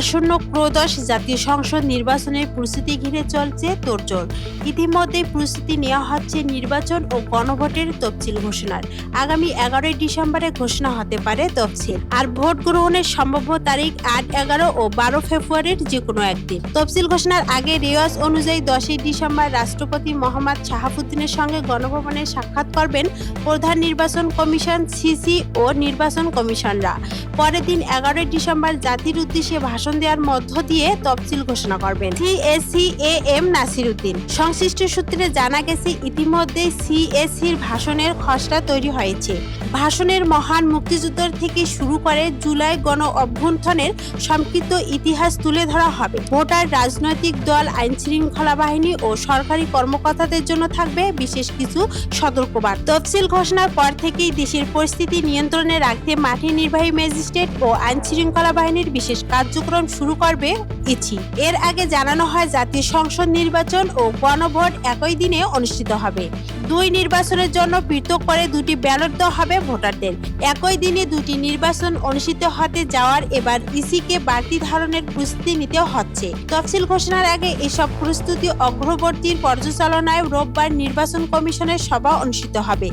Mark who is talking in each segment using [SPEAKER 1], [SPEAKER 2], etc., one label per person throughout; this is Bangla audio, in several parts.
[SPEAKER 1] আসন্ন ক্রোদশ জাতীয় সংসদ নির্বাচনের প্রস্তুতি ঘিরে চলছে তোড়জোড়। ইতিমধ্যে প্রস্তুতি নেওয়া হচ্ছে নির্বাচন ও গণভোটের তফসিল ঘোষণার। আগামী এগারোই ডিসেম্বরে ঘোষণা হতে পারে তফসিল। আর ভোট গ্রহণের সম্ভাব্য তারিখ আট, এগারো ও বারো ফেব্রুয়ারির যে কোনো একদিন। তফসিল ঘোষণার আগে রেওয়াজ অনুযায়ী দশই ডিসেম্বর রাষ্ট্রপতি মোহাম্মদ শাহাবুদ্দিনের সঙ্গে গণভবনে সাক্ষাৎ করবেন প্রধান নির্বাচন কমিশন, সিসি ও নির্বাচন কমিশনরা। পরের দিন এগারোই ডিসেম্বর জাতির উদ্দেশ্যে ভাষণ দেওয়ার মধ্য দিয়ে তফসিল ঘোষণা করবেন। CSC A M Nasir Uddin সংশ্লিষ্ট সূত্রে জানা গেছে, ইতিমধ্যে সিএসসির ভাষণের খসড়া তৈরি হয়েছে। ভাষণের মহান মুক্তিযুদ্ধের থেকে শুরু করে জুলাই গণ অভ্যুত্থানের সম্পৃক্ত ইতিহাস তুলে ধরা হবে। ভোটার রাজনৈতিক দল আইন শৃঙ্খলা বাহিনী ও সরকারি কর্মকর্তাদের জন্য থাকবে বিশেষ কিছু সতর্কবার্তা। তফসিল ঘোষণার পর থেকেই দেশের পরিস্থিতি নিয়ন্ত্রণে রাখতে মাঠে নির্বাহী ম্যাজিস্ট্রেট ও আইন শৃঙ্খলা বাহিনীর বিশেষ কার্যক্রম শুরু করবে ইচি। এর আগে জানানো হয় জাতীয় সংসদ নির্বাচন ও গণভোট একই দিনে অনুষ্ঠিত হবে। দুই নির্বাচনের জন্য পৃথক করে দুটি ব্যালট দেওয়া হবে ভোটারদের। একই দিনে দুটি নির্বাচন অনুষ্ঠিত হতে যাওয়ার এবার ইসিকে বাড়তি ধরনের প্রস্তুতি নিতে হচ্ছে। তফসিল ঘোষণার আগে এসব প্রস্তুতি অগ্রবর্তীর পর্যালোচনায় রোববার নির্বাচন কমিশনের সভা অনুষ্ঠিত হবে।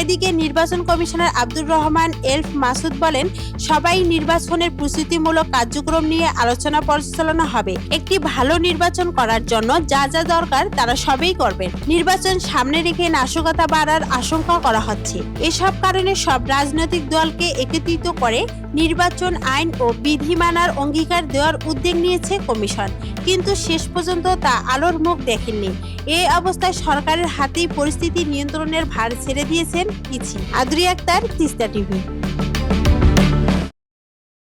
[SPEAKER 1] এদিকে নির্বাচন কমিশনার আব্দুর রহমান, এলফ মাসুদ বলেন, সবাই নির্বাচনের প্রস্তুতিমূলক কার্যক্রম নিয়ে আলোচনা পরিচালনা হবে। একটি ভালো নির্বাচন করার জন্য যা যা দরকার তারা সবেই করবেন। নির্বাচন সামনে রেখে নাশকতা বাড়ার আশঙ্কা করা হচ্ছে। এসব কারণে সব রাজনৈতিক দলকে একত্রিত করে নির্বাচন আইন ও বিধি মানার অঙ্গীকার দেওয়ার উদ্যোগ নিয়েছে কমিশন। কিন্তু শেষ পর্যন্ত তা আলোর মুখ দেখেননি। এই অবস্থায় সরকারের হাতেই পরিস্থিতি নিয়ন্ত্রণের ভার ছেড়ে দিয়েছেন ইছি আদ্রি আক্তার, তিস্তা টিভি।